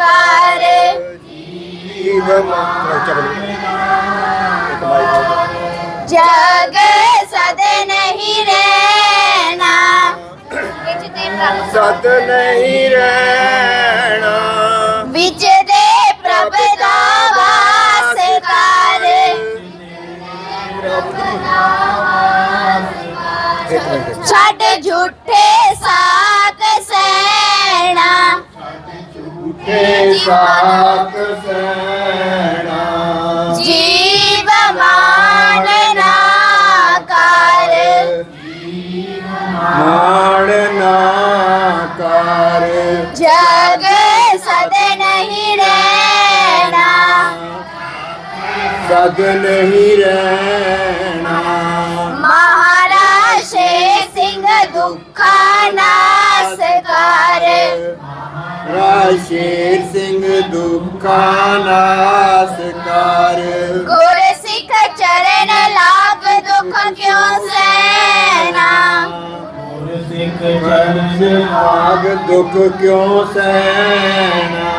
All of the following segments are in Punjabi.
ਕਰ। ਜੀਵ ਮਾਤਰ ਚਬਲ ਇੱਕ ਮਾਈਕ ਜਗ ਸਦ ਨਹੀਂ ਰਹਿਣਾ। ਵਿੱਚ ਦੇ ਪ੍ਰਭ ਸਤ ਨਹੀਂ ਰਹਿਣਾ। ਵਿੱਚ ਦੇ ਪ੍ਰਭ ਦਾ ਵਾਸ ਕਰ। ਇੱਕ ਮਿੰਟ। ਛੱਡ ਝੂਠੇ ਸਾਕ ਉਠੇ ਸਾਤ ਸੈਣਾ ਜੀਵ ਮਾਨ ਨਾ ਕਰ। ਮਾਣ ਨਾ ਕਰ। ਜਗ ਸਦ ਨਹੀਂ ਰਹਿਣਾ। ਸਦ ਨਹੀਂ ਰਹਿਣਾ। ਮਹਾਰਾਜ ਸਿੰਘ ਦੁੱਖਾਂ ਨਾਸ ਕਰ। ਰਾਸ਼ੇਰ ਸਿੰਘ ਦੁੱਖਾਂ ਨਾਸ ਕਰ ਗੁਰ ਸਿੱਖ ਚਰਨ ਲਾਗ ਦੁੱਖ ਕਿਉ ਸੈਨਾ ਸਿੱਖ ਚਰਨ ਆਗ ਦੁੱਖ ਕਿਉ ਸਹਿਣਾ?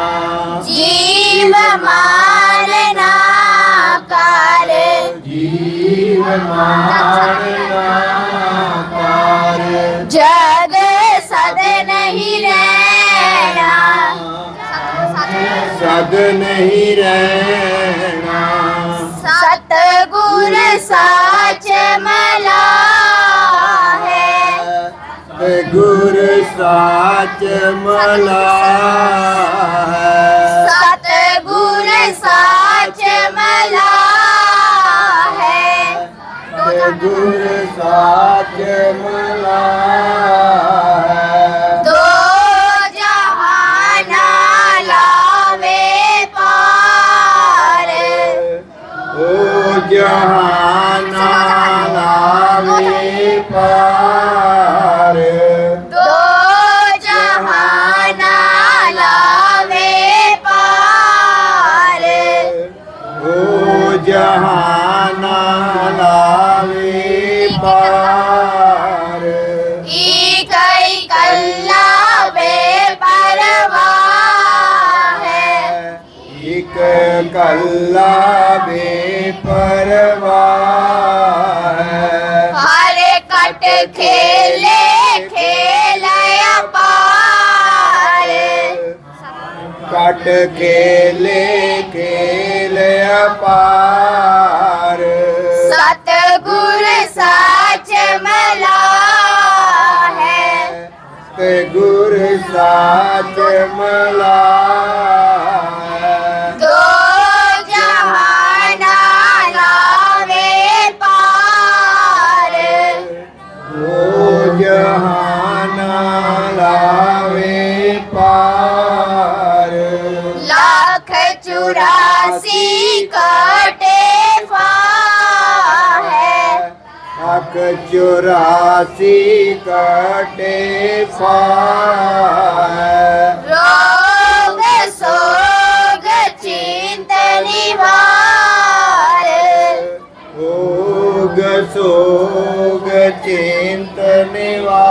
ਜੀਵ ਮਾਨ ਨਾ ਕਰ। ਜੀਵ ਮਾਣ ਸਦ ਨਹੀਂ ਰਹਿਣਾ। ਸਤ ਗੁਰ ਸਾਚ ਮਲਾ ਹੈ ਗੁਰ ਸਾਚ ਮਲਾ ਹੈ ਸਤ ਗੁਰ ਸਾਚ ਮਲਾ ਹੈ ਗੁਰ ਸਾਚ ਮਲਾ ਕੱਲਾ ਬੇਪਰਵਾਹ ਹੈ। ਹਰ ਕਟ ਖੇਲੇ ਖੇਲ ਅਪਾਰ ਕਟ ਖੇਲੇ ਖੇਲ ਅਪਾਰ ਸਤ ਗੁਰ ਸਾਚ ਮਲਾ ਹੈ। ਤੇ ਗੁਰ ਸਾਚ ਮਲਾ ਪਾਰ ਲੱਖ ਚੁਰਾਸੀ ਕਟੇ ਫਾ ਹੈ। ਅਕ ਚੁਰਾਸੀ ਕਟੇ ਫਾਇ ਰੋਗ ਸੋਗ ਚਿੰਤ ਨਿਵਾਰ। ਓਗ ਸੋਗ ਚਿੰਤ ਨਿਵਾਰ।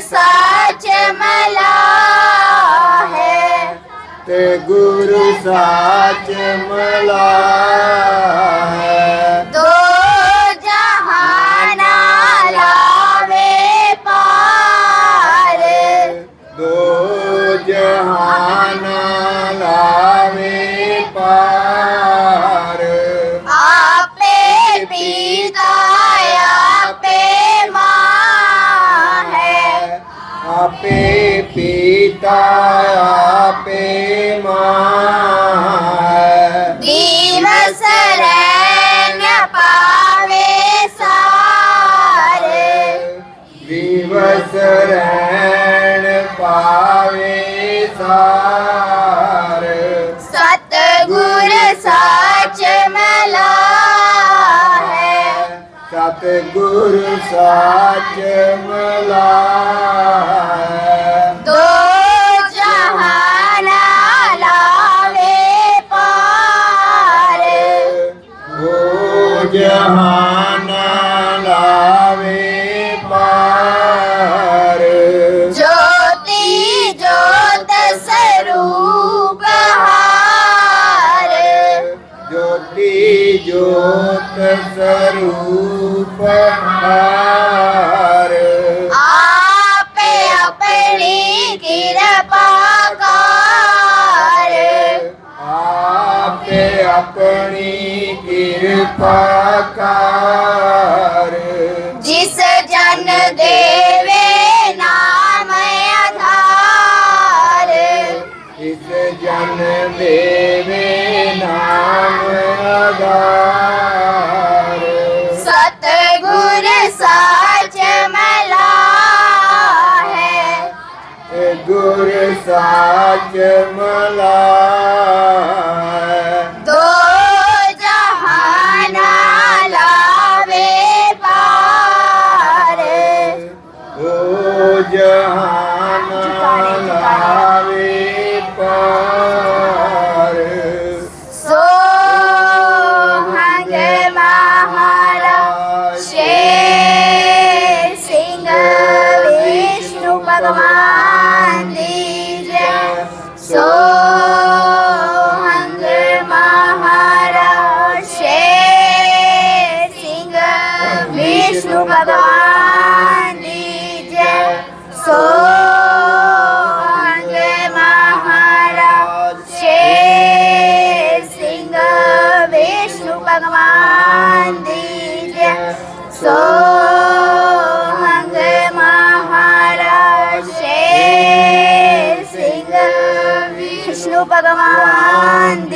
ਸਾਚ ਮਲਾ ਹੈ। ਤੇ ਗੁਰੂ ਸਾਚ ਮਲਾ ਹੈ। ਪੀਤਾ ਆਪੇ ਮਾਂ ਹੈ। ਦਿਵਸ ਰਹਿਣ ਪਾਵੇ ਸਾਰੇ ਦਿਵਸ ਰਹਿਣ ਪਾਵੇ ਸਾਰ ਸਤ ਗੁਰ ਸਾਚ ਮਲਾ ਹੈ ਸਰੂਪ ਹਾਰ। ਆਪੇ ਆਪਣੀ ਕਿਰਪਾ ਕਰ। ਆਪੇ ਆਪਣੀ ਕਿਰਪਾ ਕਰ। ਗੁਰ ਸਾਚ ਮਲਾਏ ਦੋ ਜਹਾਨਾ ਲਾਵੇ ਪਾਰ ਦੋ ਜਹਾਨਾ ਲਾਵੇ ਪਾਰ ਸੋ ਹੰਗ ਮਹਾਰਾ ਸ਼ੇਰ ਸਿੰਘ ਵਿਸ਼ਨੂੰ ਭਗਵਾਨ Bhagavan